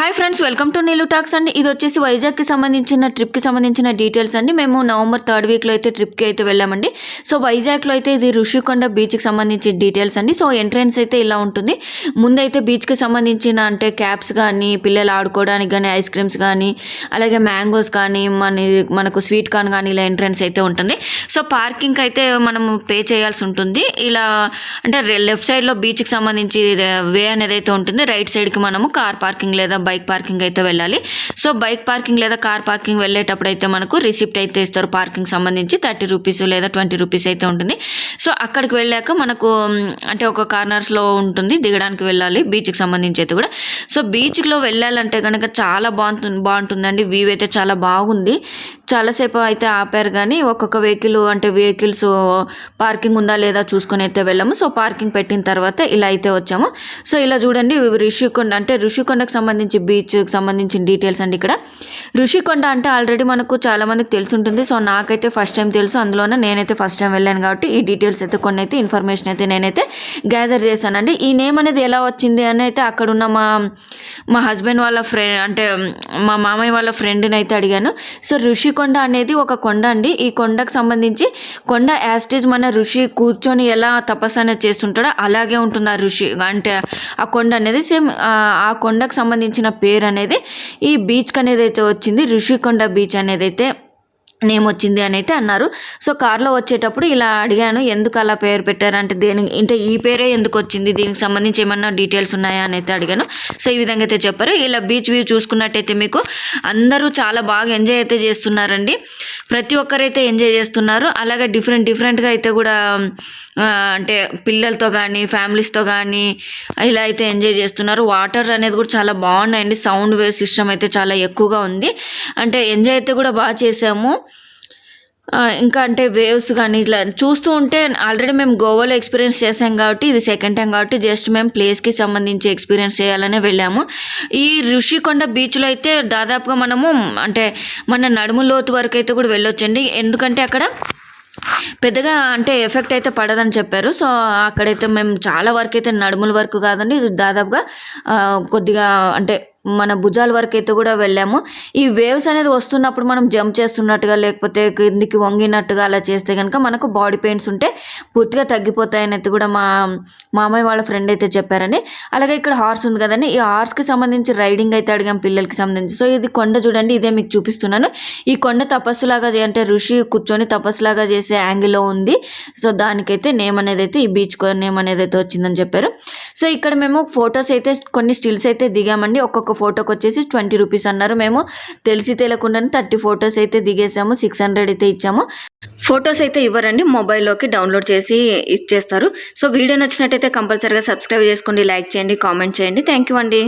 Hi friends welcome to Neelu talks అండి. ఇది వచ్చేసి వైజాగ్కి సంబంధించిన ట్రిప్కి సంబంధించిన డీటెయిల్స్ అండి. మేము నవంబర్ థర్డ్ వీక్లో అయితే ట్రిప్కి అయితే వెళ్ళామండి. సో వైజాగ్లో అయితే ఇది ఋషికొండ బీచ్కి సంబంధించిన డీటెయిల్స్ అండి. సో ఎంట్రన్స్ అయితే ఇలా ఉంటుంది. ముందైతే బీచ్కి సంబంధించిన అంటే క్యాప్స్ కానీ పిల్లలు ఆడుకోవడానికి కానీ ఐస్ క్రీమ్స్ కానీ అలాగే మ్యాంగోస్ కానీ మన మనకు స్వీట్ కార్న్ కానీ ఇలా ఎంట్రన్స్ అయితే ఉంటుంది. సో పార్కింగ్ అయితే మనము పే చేయాల్సి ఉంటుంది. ఇలా అంటే లెఫ్ట్ సైడ్లో బీచ్కి సంబంధించి వే అనేది అయితే ఉంటుంది. రైట్ సైడ్కి మనము కార్ పార్కింగ్ లేదా బైక్ పార్కింగ్ అయితే వెళ్ళాలి. సో బైక్ పార్కింగ్ లేదా కార్ పార్కింగ్ వెళ్ళేటప్పుడు అయితే మనకు రిసిప్ట్ అయితే ఇస్తారు. పార్కింగ్ సంబంధించి థర్టీ రూపీస్ లేదా ట్వంటీ రూపీస్ అయితే ఉంటుంది. సో అక్కడికి వెళ్ళాక మనకు అంటే ఒక కార్నర్స్లో ఉంటుంది. దిగడానికి వెళ్ళాలి. బీచ్కి సంబంధించి అయితే కూడా. సో బీచ్లో వెళ్ళాలంటే కనుక చాలా బాగుంటుంది బాగుంటుందండి. వ్యూ అయితే చాలా బాగుంది. చాలాసేపు అయితే ఆపారు కానీ ఒక్కొక్క వెహికల్ అంటే వెహికల్స్ పార్కింగ్ ఉందా లేదా చూసుకొని అయితే వెళ్ళాము. సో పార్కింగ్ పెట్టిన తర్వాత ఇలా అయితే వచ్చాము. సో ఇలా చూడండి ఋషికొండ అంటే ఋషికొండకు సంబంధించి బీచ్కి సంబంధించిన డీటెయిల్స్ అండి ఇక్కడ. ఋషికొండ అంటే ఆల్రెడీ మనకు చాలామందికి తెలిసి ఉంటుంది సో నాకైతే ఫస్ట్ టైం తెలుసు. అందులోనే నేనైతే ఫస్ట్ టైం వెళ్ళాను కాబట్టి ఈ డీటెయిల్స్ అయితే కొన్ని అయితే ఇన్ఫర్మేషన్ అయితే నేనైతే గ్యాదర్ చేశానండి. ఈ నేమ్ అనేది ఎలా వచ్చింది అని అయితే అక్కడున్న మా మా హస్బెండ్ వాళ్ళ ఫ్రెండ్ అంటే మా మామయ్య వాళ్ళ ఫ్రెండ్ని అయితే అడిగాను. సో ఋషికొండ కొండ అనేది ఒక కొండ అండి. ఈ కొండకు సంబంధించి కొండ యాస్టేజ్ మన ఋషి కూర్చొని ఎలా తపస్సు అనేది చేస్తుంటాడో అలాగే ఉంటుంది ఆ ఋషి. అంటే ఆ కొండ అనేది సేమ్ ఆ కొండకు సంబంధించిన పేరు అనేది ఈ బీచ్కి అనేది అయితే వచ్చింది. ఋషికొండ బీచ్ అనేది అయితే నేమ్ వచ్చింది అని అయితే అన్నారు. సో కార్లో వచ్చేటప్పుడు ఇలా అడిగాను ఎందుకు అలా పేరు పెట్టారంటే దేని అంటే ఈ పేరే ఎందుకు వచ్చింది దీనికి సంబంధించి ఏమన్నా డీటెయిల్స్ ఉన్నాయా? అని అయితే అడిగాను. సో ఈ విధంగా అయితే చెప్పారు. ఇలా బీచ్ వ్యూ చూసుకున్నట్టయితే మీకు అందరూ చాలా బాగా ఎంజాయ్ అయితే చేస్తున్నారండి. ప్రతి ఒక్కరైతే ఎంజాయ్ చేస్తున్నారు. అలాగే డిఫరెంట్ డిఫరెంట్గా అయితే కూడా అంటే పిల్లలతో కానీ ఫ్యామిలీస్తో కానీ ఇలా అయితే ఎంజాయ్ చేస్తున్నారు. వాటర్ అనేది కూడా చాలా బాగున్నాయండి. సౌండ్ వేవ్ సిస్టమ్ అయితే చాలా ఎక్కువగా ఉంది. అంటే ఎంజాయ్ అయితే కూడా బాగా చేసాము. ఇంకా అంటే వేవ్స్ కానీ ఇట్లా చూస్తూ ఉంటే ఆల్రెడీ మేము గోవాలో ఎక్స్పీరియన్స్ చేసాం కాబట్టి ఇది సెకండ్ టైం కాబట్టి జస్ట్ మేము ప్లేస్కి సంబంధించి ఎక్స్పీరియన్స్ చేయాలనే వెళ్ళాము. ఈ ఋషికొండ బీచ్లో అయితే దాదాపుగా మనము అంటే మన నడుము లోతు వరకు అయితే కూడా వెళ్ళొచ్చండి. ఎందుకంటే అక్కడ పెద్దగా అంటే ఎఫెక్ట్ అయితే పడదని చెప్పారు. సో అక్కడైతే మేము చాలా వరకు అయితే నడుముల వరకు కాదండి. దాదాపుగా కొద్దిగా అంటే మన భుజాల వరకు అయితే కూడా వెళ్ళాము. ఈ వేవ్స్ అనేది వస్తున్నప్పుడు మనం జంప్ చేస్తున్నట్టుగా లేకపోతే కిందికి వంగినట్టుగా అలా చేస్తే కనుక మనకు బాడీ పెయిన్స్ ఉంటే పూర్తిగా తగ్గిపోతాయని అయితే కూడా మా మామయ్య వాళ్ళ ఫ్రెండ్ అయితే చెప్పారని. అలాగే ఇక్కడ హార్స్ ఉంది కదండి. ఈ హార్స్కి సంబంధించి రైడింగ్ అయితే అడిగాం పిల్లలకి సంబంధించి. సో ఇది కొండ చూడండి ఇదే మీకు చూపిస్తున్నాను. ఈ కొండ తపస్సులాగా అంటే ఋషి కూర్చొని తపస్సులాగా చేసే యాంగిల్లో ఉంది. సో దానికైతే నేమ్ అనేది అయితే ఈ బీచ్ నేమ్ అనేది అయితే వచ్చిందని చెప్పారు. సో ఇక్కడ మేము ఫొటోస్ అయితే కొన్ని స్టిల్స్ అయితే దిగామండి. ఒక్కొక్క ఫోటోకి వచ్చేసి ట్వంటీ రూపీస్ అన్నారు. మేము తెలిసి తెలియకుండానే థర్టీ ఫొటోస్ అయితే దిగేసాము. సిక్స్ హండ్రెడ్ అయితే ఇచ్చాము. ఫొటోస్ అయితే ఇవ్వరండి. మొబైల్లోకి డౌన్లోడ్ చేసి ఇచ్చేస్తారు. సో వీడియో నచ్చినట్టయితే కంపల్సరీగా సబ్స్క్రైబ్ చేసుకోండి. లైక్ చేయండి కామెంట్ చేయండి. థ్యాంక్ యూ అండి.